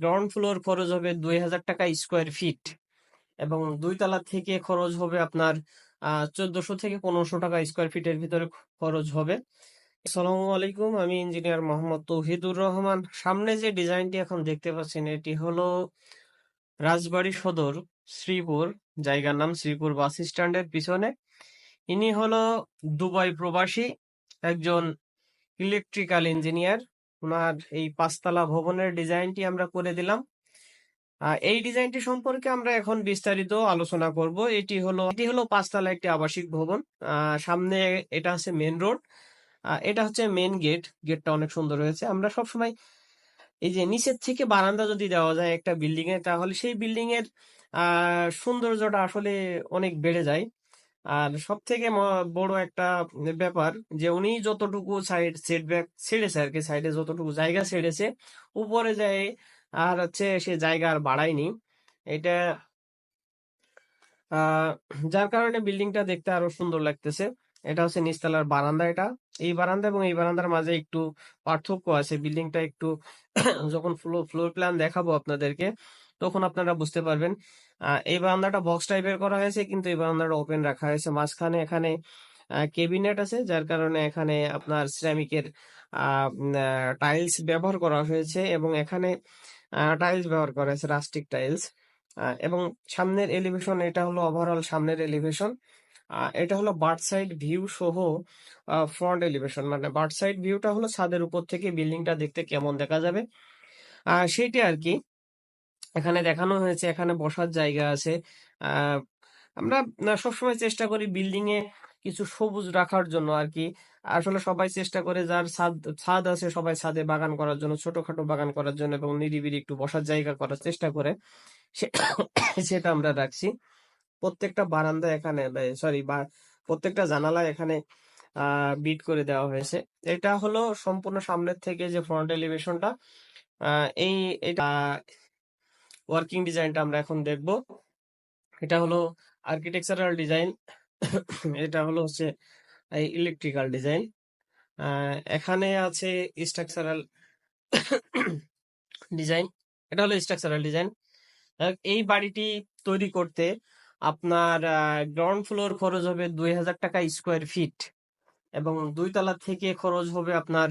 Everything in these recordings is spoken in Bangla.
গ্রাউন্ড ফ্লোর খরচ হবে দুই হাজার টাকা স্কোয়ার ফিট এবং দুই তলা থেকে খরচ হবে আপনার চোদ্দশো থেকে পনেরোশো টাকা স্কোয়ার ফিটের ভিতরে খরচ হবে। আসসালামু আলাইকুম, আমি ইঞ্জিনিয়ার মোহাম্মদ তৌহিদুর রহমান। সামনে যে ডিজাইনটি এখন দেখতে পাচ্ছেন, এটি হলো রাজবাড়ী সদর, শ্রীপুর, জায়গার নাম শ্রীপুর বাস স্ট্যান্ডের পিছনে। ইনি হলো দুবাই প্রবাসী, একজন ইলেকট্রিক্যাল ইঞ্জিনিয়ার ওনার এই পাঁচতলা ভবনের ডিজাইনটি আমরা করে দিলাম। এই ডিজাইনটি সম্পর্কে আমরা এখন বিস্তারিত আলোচনা করব। এটি হলো এটি হলো পাঁচতলা একটি আবাসিক ভবন। সামনে এটা হচ্ছে মেন রোড এটা হচ্ছে মেন গেট গেটটা অনেক সুন্দর হয়েছে। আমরা সবসময় এই যে নিচের থেকে বারান্দা যদি দেওয়া যায় একটা বিল্ডিং এ, তাহলে সেই বিল্ডিং এর সৌন্দর্যটা আসলে অনেক বেড়ে যায়। আর সব থেকে বড় একটা ব্যাপার যে উনি যতটুকু সাইড সেটব্যাক ছেড়েছে আর কি সাইডে যতটুকু জায়গা ছেড়েছে, উপরে যায় আর হচ্ছে সে জায়গা আর বাড়ায়নি। এটা যার কারণে বিল্ডিংটা দেখতে আরও সুন্দর লাগতেছে। এটা হচ্ছে নিচতলার বারান্দা এটা। এই বারান্দা এবং এই বারান্দার মাঝে একটু পার্থক্য আছে। বিল্ডিংটা একটু যখন ফ্লোর ফ্লোর প্ল্যান দেখাবো আপনাদেরকে তখন আপনারা বুঝতে পারবেন। এই বারান্দাটা বক্স টাইপের করা হয়েছে, কিন্তু এই বারান্দাটা ওপেন রাখা হয়েছে। মাঝখানে এখানে কেবিনেট আছে, যার কারণে এখানে আপনার সিরামিকের টাইলস ব্যবহার করা হয়েছে এবং এখানে টাইলস ব্যবহার করা হয়েছে রাস্টিক টাইলস এবং সামনের এলিভেশন এটা হলো ওভারঅল সামনের এলিভেশন এটা হলো বার্ড সাইড ভিউ সহ ফ্রন্ট এলিভেশন মানে বার্ড সাইড ভিউটা হলো ছাদের উপর থেকে বিল্ডিংটা দেখতে কেমন দেখা যাবে। সেটি আর কি। এখানে দেখানো হয়েছে, এখানে বসার জায়গা আছে। আমরা সবসময় চেষ্টা করি বিল্ডিং এ কিছু সবুজ রাখার জন্য আর কি আসলে সবাই চেষ্টা করে যার ছাদ ছাদ আছে সবাই ছাদে বাগান করার জন্য, ছোটখাটো বাগান করার জন্য এবং নিরিবিলি একটু বসার জায়গা করার চেষ্টা করে সেটা আমরা রাখছি। প্রত্যেকটা বারান্দা এখানে সরি বা, প্রত্যেকটা জানালা এখানে বিট করে দেওয়া হয়েছে। এটা হলো সম্পূর্ণ সামনের থেকে যে ফ্রন্ট এলিভেশনটা এই, এটা ওয়ার্কিং ডিজাইনটা আমরা এখন দেখব। এটা হলো আর্কিটেকচারাল ডিজাইন এটা হলো হচ্ছে ইলেকট্রিক্যাল ডিজাইন এখানে আছে স্ট্রাকচারাল ডিজাইন এটা হলো স্ট্রাকচারাল ডিজাইন এই বাড়িটি তৈরি করতে আপনার গ্রাউন্ড ফ্লোর খরচ হবে দুই হাজার টাকা স্কোয়ার ফিট এবং দুই তলা থেকে খরচ হবে আপনার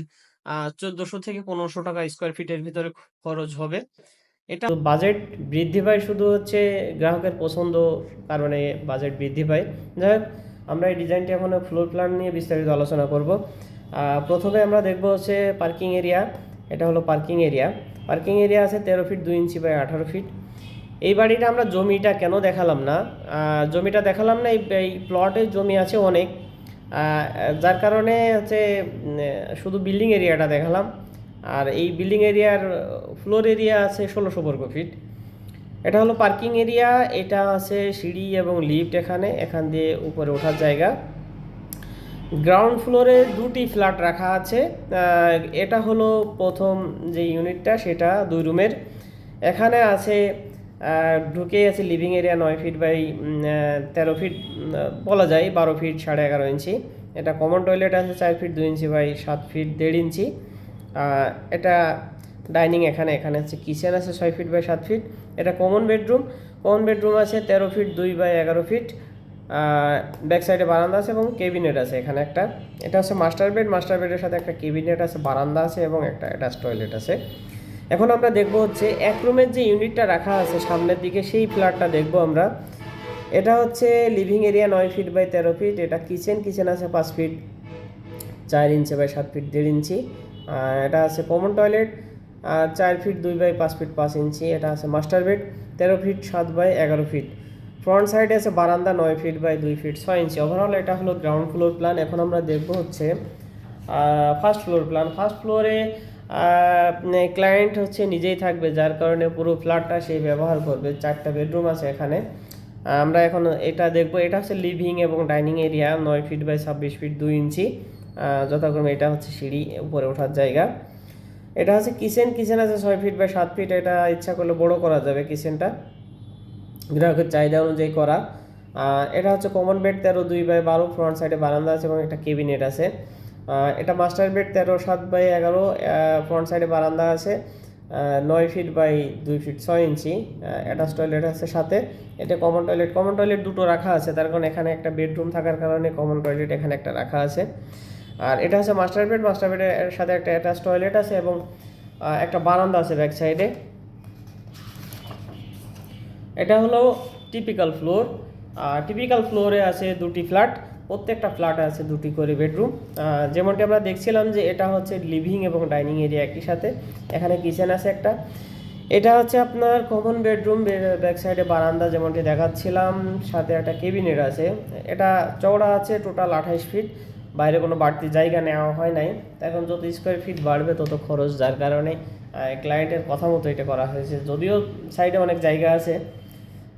চোদ্দশো থেকে পনেরোশো টাকা স্কোয়ার ফিটের ভিতরে খরচ হবে। এটা বাজেট বৃদ্ধি পায় শুধু হচ্ছে গ্রাহকের পছন্দ কারণে বাজেট বৃদ্ধি পায়। যাই হোক, আমরা এই ডিজাইনটি এখন ফ্লোর প্ল্যান নিয়ে বিস্তারিত আলোচনা করব। প্রথমে আমরা দেখব হচ্ছে পার্কিং এরিয়া এটা হলো পার্কিং এরিয়া পার্কিং এরিয়া আছে তেরো ফিট দুই ইঞ্চি বাই আঠারো ফিট এই বাড়িটা আমরা জমিটা কেন দেখালাম না? জমিটা দেখালাম না, এই এই প্লটে জমি আছে অনেক। যার কারণে হচ্ছে শুধু বিল্ডিং এরিয়াটা দেখালাম। আর এই বিল্ডিং এরিয়ার ফ্লোর এরিয়া আছে ষোলোশো বর্গ ফিট এটা হলো পার্কিং এরিয়া এটা আছে সিঁড়ি এবং লিফট এখানে এখান দিয়ে উপরে ওঠার জায়গা। গ্রাউন্ড ফ্লোরে দুটি ফ্ল্যাট রাখা আছে। এটা হলো প্রথম যে ইউনিটটা সেটা দুই রুমের। এখানে আছে আহ, ঢুকে আছে লিভিং এরিয়া নয় ফিট বাই তেরো ফিট বলা যায় বারো ফিট সাড়ে এগারো ইঞ্চি। এটা কমন টয়লেট আছে চার ফিট দুই ইঞ্চি বাই সাত ফিট দেড় ইঞ্চি। এটা ডাইনিং এখানে এখানে হচ্ছে কিচেন আছে ছয় ফিট বাই সাত ফিট এটা কমন বেডরুম কমন বেডরুম আছে তেরো ফিট দুই বাই এগারো ফিট ব্যাক সাইডে বারান্দা আছে এবং কেবিনেট আছে এখানে একটা। এটা হচ্ছে মাস্টার বেড মাস্টার বেডের সাথে একটা কেবিনেট আছে, বারান্দা আছে এবং একটা অ্যাটাচ টয়লেট আছে। এখন আমরা দেখব হচ্ছে এক রুমের যে ইউনিটটা রাখা আছে সামনের দিকে, সেই ফ্ল্যাটটা দেখব আমরা। এটা হচ্ছে লিভিং এরিয়া নয় ফিট বাই তেরো ফিট এটা কিচেন কিচেন আছে পাঁচ ফিট চার ইঞ্চি বাই সাত ফিট দেড় ইঞ্চি এটা আছে কমন টয়লেট আর চার ফিট দুই বাই পাঁচ ফিট পাঁচ ইঞ্চি, এটা আছে মাস্টার বেড তেরো ফিট সাত বাই এগারো ফিট ফ্রন্ট সাইডে আছে বারান্দা নয় ফিট বাই দুই ফিট ছয় ইঞ্চি। ওভারঅল এটা হলো গ্রাউন্ড ফ্লোর প্ল্যান এখন আমরা দেখব হচ্ছে ফার্স্ট ফ্লোর প্ল্যান ফার্স্ট ফ্লোরে ক্লায়েন্ট হচ্ছে নিজেই থাকবে, যার কারণে পুরো ফ্ল্যাটটা সে ব্যবহার করবে। চারটা বেডরুম আছে এখানে। আমরা এখন এটা দেখব। এটা হচ্ছে লিভিং এবং ডাইনিং এরিয়া নয় ফিট বাই ছাব্বিশ ফিট দুই ইঞ্চি। যথাক্রমে এটা হচ্ছে সিঁড়ি উপরে ওঠার জায়গা। এটা হচ্ছে কিচেন কিচেন আছে ছয় ফিট বাই সাত ফিট এটা ইচ্ছা করলে বড় করা যাবে কিচেনটা। গ্রাহকের চাহিদা অনুযায়ী করা। এটা হচ্ছে কমন বেড তেরো, দুই বাই বারো ফ্রন্ট সাইডে বারান্দা আছে এবং একটা কেবিনেট আছে। এটা মাস্টার বেড তেরো, সাত বাই এগারো ফ্রন্ট সাইডে বারান্দা আছে। নয় ফিট বাই দুই ফিট ছয় ইঞ্চি। অ্যাটাচ টয়লেট আছে সাথে। এটা কমন টয়লেট কমন টয়লেট দুটো রাখা আছে। তার কারণ এখানে একটা বেডরুম থাকার কারণে কমন টয়লেট এখানে একটা রাখা আছে। আর এটা হচ্ছে মাস্টার বেড, মাস্টার বেডের সাথে একটা অ্যাটাচ টয়লেট আছে এবং একটা বারান্দা আছে ব্যাক সাইডে এটা হলো টিপিক্যাল ফ্লোর টিপিক্যাল ফ্লোরে আছে দুটি ফ্ল্যাট প্রত্যেকটা ফ্ল্যাটে আছে দুটি করে বেডরুম যেমনটি আমরা দেখছিলাম যে এটা হচ্ছে লিভিং এবং ডাইনিং এরিয়া একই সাথে। এখানে কিচেন আছে একটা। এটা হচ্ছে আপনার কমন বেডরুম ব্যাক সাইডে বারান্দা যেমনটি দেখাচ্ছিলাম, সাথে একটা কেবিনেট আছে। এটা চওড়া আছে টোটাল আঠাইশ ফিট বাইরে কোনো বাড়তি জায়গা নেওয়া হয় নাই। এখন যত স্কোয়ার ফিট বাড়বে, তত খরচ যার কারণে ক্লায়েন্টের কথা মতো এটা করা হয়েছে। যদিও সাইডে অনেক জায়গা আছে।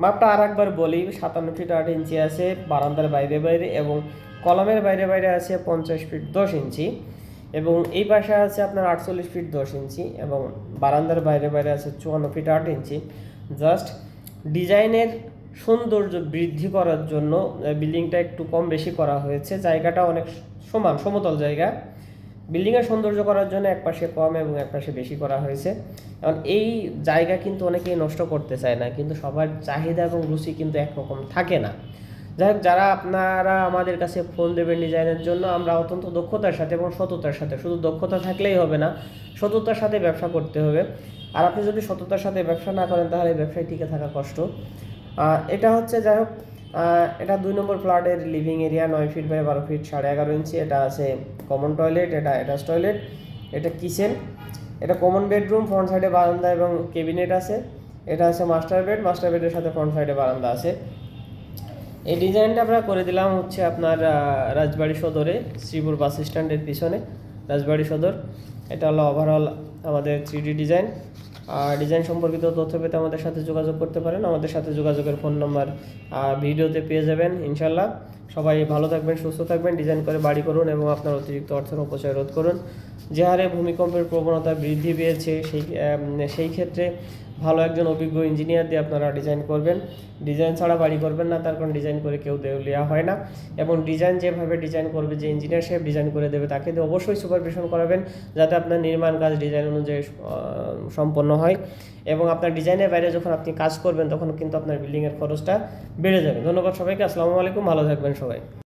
মাপটা আর একবার বলি, সাতান্ন ফিট আট ইঞ্চি আছে, বারান্দার বাইরে বাইরে এবং কলমের বাইরে বাইরে আছে পঞ্চাশ ফিট দশ ইঞ্চি এবং এই পাশে আছে আপনার আটচল্লিশ ফিট দশ ইঞ্চি এবং বারান্দার বাইরে বাইরে আছে চুয়ান্ন ফিট আট ইঞ্চি। জাস্ট ডিজাইনের সৌন্দর্য বৃদ্ধি করার জন্য বিল্ডিংটা একটু কম বেশি করা হয়েছে। জায়গাটা অনেক সমান, সমতল জায়গা। বিল্ডিংয়ের সৌন্দর্য করার জন্য এক পাশে কম এবং এক পাশে বেশি করা হয়েছে। কারণ এই জায়গা কিন্তু অনেকেই নষ্ট করতে চায় না, কিন্তু সবার চাহিদা এবং রুচি কিন্তু একরকম থাকে না। যাই হোক, যারা আপনারা আমাদের কাছে ফোন দেবেন ডিজাইনের জন্য, আমরা অত্যন্ত দক্ষতার সাথে এবং সততার সাথে, শুধু দক্ষতা থাকলেই হবে না, সততার সাথে ব্যবসা করতে হবে। আর আপনি যদি সততার সাথে ব্যবসা না করেন, তাহলে ব্যবসায় টিকে থাকা কষ্ট। এটা হচ্ছে, যাই হোক এটা দুই নম্বর ফ্ল্যাটের লিভিং এরিয়া নয় ফিট বাই বারো ফিট সাড়ে এগারো ইঞ্চি এটা আছে কমন টয়লেট এটা অ্যাটাচ টয়লেট এটা কিচেন এটা কমন বেডরুম ফ্রন্ট সাইডে বারান্দা এবং কেবিনেট আছে, এটা আছে মাস্টার বেড মাস্টার বেডের সাথে ফ্রন্ট সাইডে বারান্দা আছে। এই ডিজাইনটা আমরা করে দিলাম হচ্ছে আপনার রাজবাড়ি সদরে, শ্রীপুর বাস স্ট্যান্ডের পিছনে, রাজবাড়ি সদর। এটা হলো ওভারঅল আমাদের থ্রি ডিজাইন ডিজাইন সম্পর্কিত তথ্য পেতে আমাদের সাথে যোগাযোগ করতে পারেন। আমাদের সাথে যোগাযোগের ফোন নম্বর ভিডিওতে পেয়ে যাবেন ইনশাল্লাহ সবাই ভালো থাকবেন, সুস্থ থাকবেন ডিজাইন করে বাড়ি করুন এবং আপনার অতিরিক্ত অর্থের অপচয় রোধ করুন। যে হারে ভূমিকম্পের প্রবণতা বৃদ্ধি পেয়েছে, সেই সেই ক্ষেত্রে ভালো একজন অভিজ্ঞ ইঞ্জিনিয়ার দিয়ে আপনারা ডিজাইন করবেন। ডিজাইন ছাড়া বাড়ি করবেন না, তার কারণ ডিজাইন করে কেউ দেউলিয়া হয় না। এবং ডিজাইন যেভাবে ডিজাইন করবে, যে ইঞ্জিনিয়ার সাহেব ডিজাইন করে দেবে, তাকে দিয়ে অবশ্যই সুপারভিশন করাবেন, যাতে আপনার নির্মাণ কাজ ডিজাইন অনুযায়ী সম্পন্ন হয়। এবং আপনার ডিজাইনের বাইরে যখন আপনি কাজ করবেন, তখন কিন্তু আপনার বিল্ডিংয়ের খরচটা বেড়ে যাবে। ধন্যবাদ সবাইকে, আসসালামু আলাইকুম, ভালো থাকবেন সবাই।